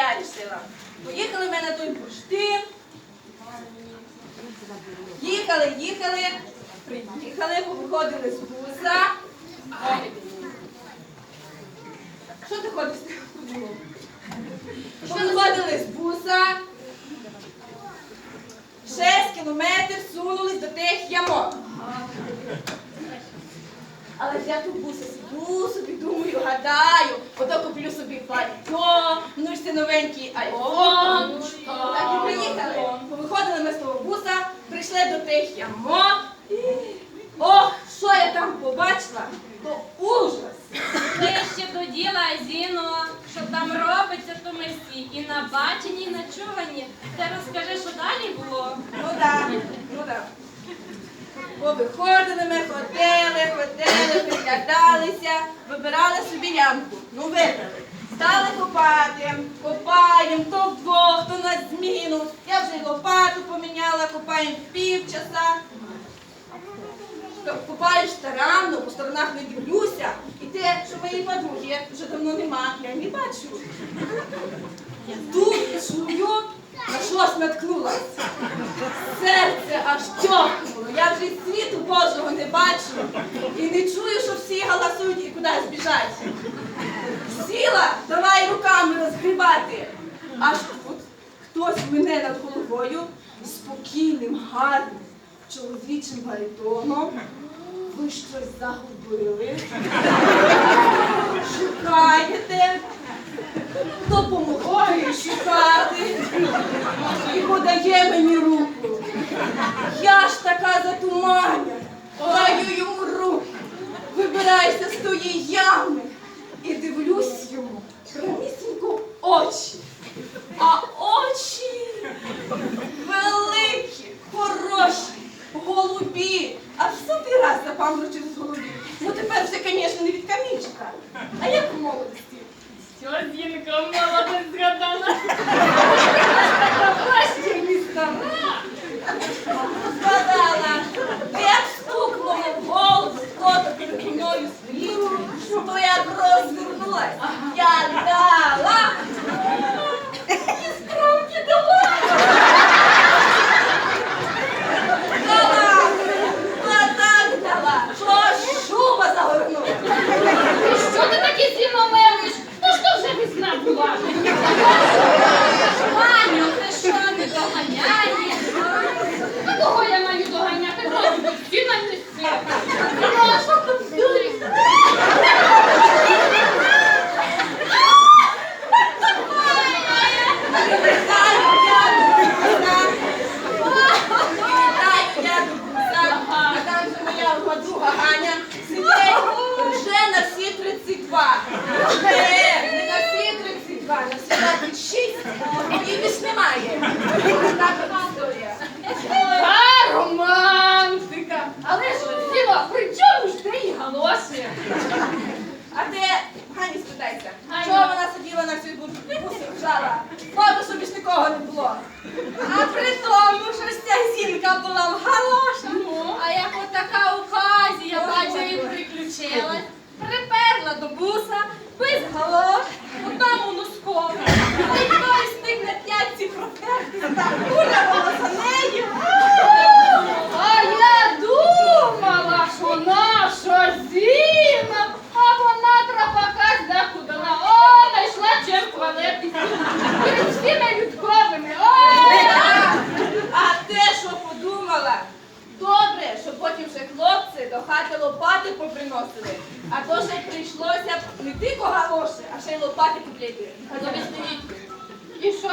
я рішила. Поїхали ми на той бурштин. Їхали, їхали, приїхали, виходили з буса. Що ти ходиш? Виходили з буса. Шесть кілометрів сунулись до тих ямок. Але я тут буса сиду собі, думаю, гадаю, ото куплю собі пальто, ну ж це новенький айфон. Так і приїхали. Виходили ми з того буса, прийшли до тих ямок. Ох, що я там побачила, то ужас. Ближче до діла, Зіно, що там робиться, то ми всі і на баченні, і на чувані. Ти розкажи, що далі було. Ну да, ну да. Повиходили ми, ходили, ходили, приглядалися, вибирали собі ямку. Ну вибрали. Стали копати, копаємо, то вдвох, то на зміну. Я вже лопату поміняла, копаємо півчаса. Копаєш старанно, по сторонах не дивлюся. І те, що моєї подруги вже давно нема, я не бачу. Тут чую, на щось наткнулася. Серце аж тьохнуло. Я вже Божого не бачу. І не чую, що всі галасують і кудись біжать. Сіла, давай руками розгрібати. Аж тут хтось мене над головою спокійним, гарним чоловічим баритоном. Ви щось загубили. Шукаєте. Допомогли шукати і подає мені руку. Я ж така затуманя, даю йому руку, вибираюся з тої ями і дивлюсь йому прямісінько в очі. А очі великі, хороші, голубі. А в сотий раз запаморочив з голубі. Ну тепер вже, звісно, не від камінчика. А як у молодості? Що, Зінка, молодець згадала? Краще міста. Згадала, мною слід, то я розвернулась. Я дала. І справді дала. Дала. Та так дала, що аж шуба загорнула. Що ти таке Зіно мелиш? Та ж то вже весна була. Маню, ти що не доганяєш? А кого я маю доганяти? Просто всі на місці. Ну, а що тут здурів? Вітаю, я Дуся. Вітаю, я Дуся. А там же моя подруга Ганя сидить вже на всі 32. Не, не на всі 32, на всі 26. Її Так от. А, романтика! Але ж, діло, при чому ж ти і галоші? А ти, Гані, спитайся, чого вона сиділа на цій бусі ржала? Фото, собі ж такого не було. А при тому, що ж ця зінка була в галошах. Ну, а як от така оказія, бачу, і приключилась. Приперла до буса, без галош, одному носкові. А й той стиг на п'ятці протерти, та куля за нею. А я думала, що наша Зіна, а вона трапака закудала. О, знайшла чим хвалитися. Перед всіми людковими. Ой! А те, що подумала, добре, що потім ще хлопці до хати лопати поприносили. А то ще прийшлося не тільки галоші, а ще й лопати купляти. А то. І що?